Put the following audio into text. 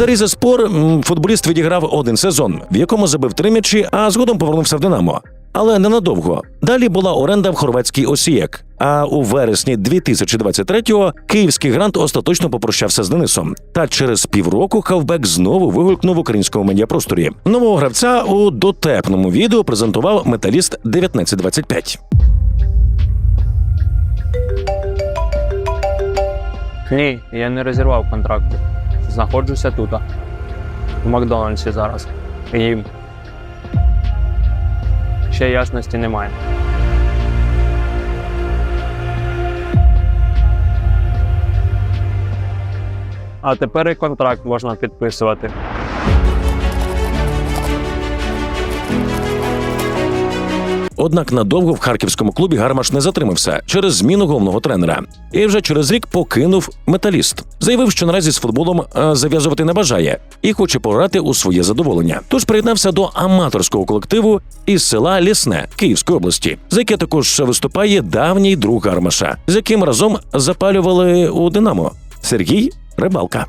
За Різеспор м, футболіст відіграв один сезон, в якому забив три м'ячі, а згодом повернувся в Динамо. Але ненадовго. Далі була оренда в хорватський Осієк. А у вересні 2023-го київський грант остаточно попрощався з Денисом. Та через півроку хавбек знову вигулькнув в українському медіапросторі. Нового гравця у дотепному відео презентував металіст 1925. Ні, я не розірвав контракт. Знаходжуся тут, в Макдональдсі зараз. І ще ясності немає. А тепер і контракт можна підписувати. Однак надовго в харківському клубі Гармаш не затримався через зміну головного тренера. І вже через рік покинув металіст. Заявив, що наразі з футболом е, зав'язувати не бажає і хоче пограти у своє задоволення. Тож приєднався до аматорського колективу із села Лісне Київської області, за яке також виступає давній друг Гармаша, з яким разом запалювали у Динамо Сергій Рибалка.